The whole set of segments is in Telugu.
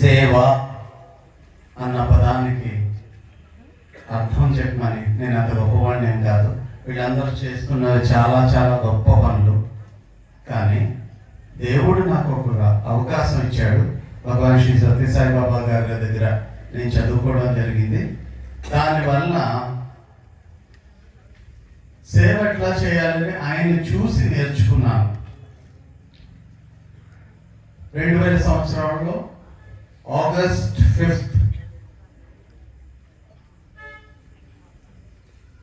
సేవ అన్న పదానికి అర్థం చెప్పమని నేను అంత గొప్పవాడిని ఏం కాదు. వీళ్ళందరూ చేస్తున్నవి చాలా చాలా గొప్ప పనులు. కానీ దేవుడు నాకు ఒక అవకాశం ఇచ్చాడు. భగవాన్ శ్రీ సత్యసాయి బాబా గారి దగ్గర నేను చదువుకోవడం జరిగింది. దానివల్ల సేవ ఎట్లా చేయాలని ఆయన చూసి నేర్చుకున్నాను. రెండు వేల సంవత్సరాల్లో ఆగస్ట్ ఫిఫ్త్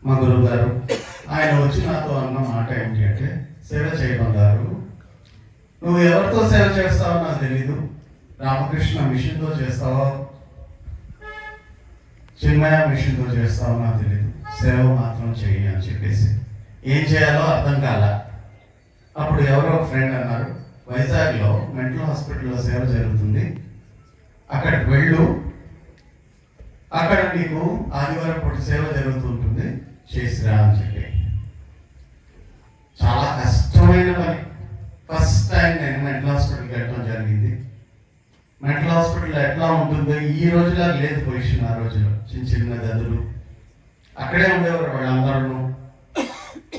మా గురువు గారు ఆయన వచ్చి నాతో అన్న మాట ఏంటి అంటే సేవ చేయడం గారు నువ్వు ఎవరితో సేవ చేస్తావో నాకు తెలీదు. రామకృష్ణ మిషన్తో చేస్తావో? చిన్మయ మిషన్తో చేస్తావో నాకు తెలీదు. సేవ మాత్రం చెయ్యి అని చెప్పేసి. ఏం చేయాలో అర్థం కాల. అప్పుడు ఎవరో ఫ్రెండ్ అన్నారు వైజాగ్లో మెంటల్ హాస్పిటల్లో సేవ జరుగుతుంది. అక్కడికి వెళ్ళు. అక్కడ నీకు ఆదివారం పూట సేవ జరుగుతుంటుంది. చేసిరా అని చెప్పి. చాలా కష్టమైన పని. ఫస్ట్ టైం నేను మెంటల్ హాస్పిటల్కి వెళ్ళడం జరిగింది. మెంటల్ హాస్పిటల్ ఎట్లా ఉంటుందో ఈ రోజులా లేదు పొజిషన్ ఆ రోజులో. చిన్న చిన్న గదులు. అక్కడే ఉండేవారు వాళ్ళందరూ.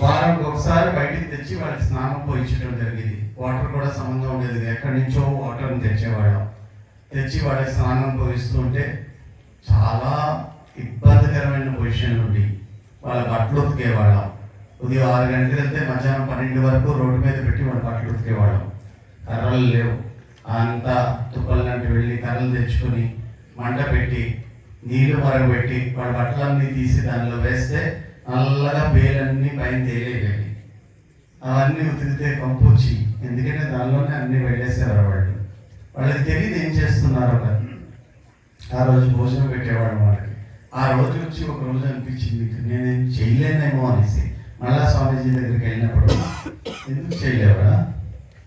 వారానికి ఒకసారి బయటికి తెచ్చి వాళ్ళకి స్నానం పోయించడం జరిగింది. వాటర్ కూడా సమంగా ఉండేది. ఎక్కడి నుంచో వాటర్ని తెచ్చేవాళ్ళం. తెచ్చి వాళ్ళకి స్నానం పోయిస్తుంటే చాలా ఇబ్బందికరమైన పొజిషన్ నుండి వాళ్ళ బట్టలు ఉతికేవాళ్ళం. ఉదయం ఆరు గంటలకు వెళ్తే మధ్యాహ్నం పన్నెండు వరకు రోడ్డు మీద పెట్టి వాళ్ళ బట్టలు ఉతికేవాళ్ళం. కర్రలు లేవు. అంతా తుప్పల లాంటి వెళ్ళి కర్రలు తెచ్చుకొని మంట పెట్టి నీళ్ళు మరగబెట్టి వాళ్ళ బట్టలన్నీ తీసి దానిలో వేస్తే నల్లగా బేలన్నీ పైన తేలేవి. అవన్నీ ఉతికితే పంపు ఎందుకంటే దానిలోనే అన్నీ వెళ్ళేసేవారు వాళ్ళు. వాళ్ళకి తెలియదు ఏం చేస్తున్నారు కదా ఆ రోజు భోజనం పెట్టేవాడు వాళ్ళకి. ఆ రోజు వచ్చి ఒక రోజు అనిపించింది నేనేం చేయలేనేమో అనేసి. మళ్ళా స్వామీజీ దగ్గరికి వెళ్ళినప్పుడు ఎందుకు చేయలేవరా?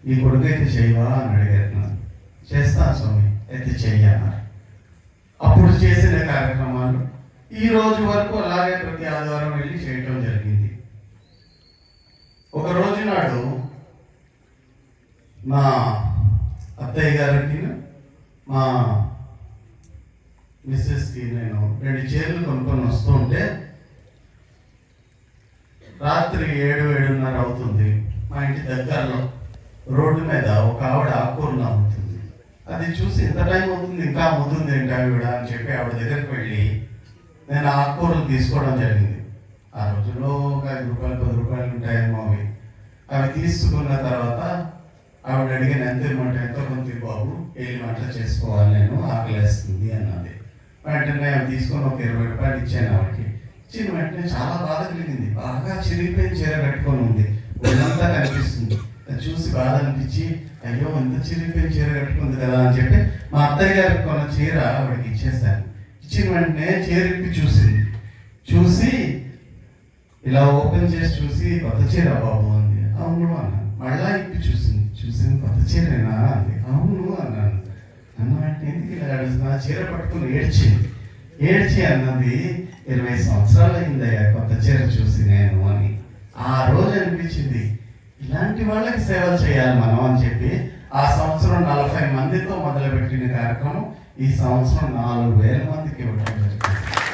నీ కొడుకు అయితే చేయవా? అని అడిగారు చేస్తా స్వామి అయితే చెయ్యన్నారు అప్పుడు చేసిన కార్యక్రమాలు ఈ రోజు వరకు అలాగే ప్రతి ఆదివారం వెళ్ళి చేయటం జరిగింది. ఒక రోజు నాడు మా అత్తయ్య గారికి మా మిస్సెస్కి నేను రెండు చీరలు కొనుక్కొని వస్తూ ఉంటే రాత్రి ఏడు ఏడున్నర అవుతుంది. మా ఇంటి దగ్గరలో రోడ్డు మీద ఒక ఆవిడ ఆకుకూరలు అమ్ముతుంది అది చూసి ఎంత టైం అవుతుంది ఇంకా అమ్ముతుంది ఏంటి ఆవిడ అని చెప్పి ఆవిడ దగ్గరికి వెళ్ళి నేను ఆకుకూరలు తీసుకోవడం జరిగింది. ఆ రోజుల్లో ఒక ఐదు రూపాయలు పది రూపాయలు ఉంటాయేమో అవి. అవి తీసుకున్న తర్వాత ఆవిడ అడిగిన ఎంత ఇమ్మంటే ఎంతో కొంత బాబు? వెళ్ళి వంట చేసుకోవాలి నేను? ఆకలేస్తుంది అన్నది. వెంటనే అవి తీసుకొని ఒక ఇరవై రూపాయలు ఇచ్చాను ఆవిడకి. ఇచ్చిన వెంటనే చాలా బాధ కలిగింది. బాగా చిరిగిపోయిన చీర కట్టుకొని ఉంది. ఒళ్ళంతా కనిపిస్తుంది. అది చూసి బాధ అనిపించి అయ్యో ఎంత చిరిగిపోయిన చీర కట్టుకుంది కదా అని చెప్పి మా అత్తయ్య గారికి కొన్న చీర ఆవిడకి ఇచ్చేసాను ఇచ్చిన వెంటనే చీర ఇప్పి చూసింది. చూసి ఇలా ఓపెన్ చేసి చూసి కొత్త చీర బాబు అంది. అవును అన్నాను. మళ్ళా ఇప్పి చూసింది చూసింది కొత్త చీరేనా అవును అన్నాను అన్న అంటే ఎందుకు ఇలా అడుగుతున్నా చీర పట్టుకుని ఏడ్చింది ఏడ్చి అన్నది ఇరవై సంవత్సరాలు అయిందయ్యా కొత్త చీర చూసి నేను అని. ఆ రోజు అనిపించింది ఇలాంటి వాళ్ళకి సేవలు చేయాలి మనం అని చెప్పి ఆ సంవత్సరం నలభై మందితో మొదలుపెట్టిన కార్యక్రమం ఈ సంవత్సరం నాలుగు వేల మందికి ఇవ్వడం జరిగింది.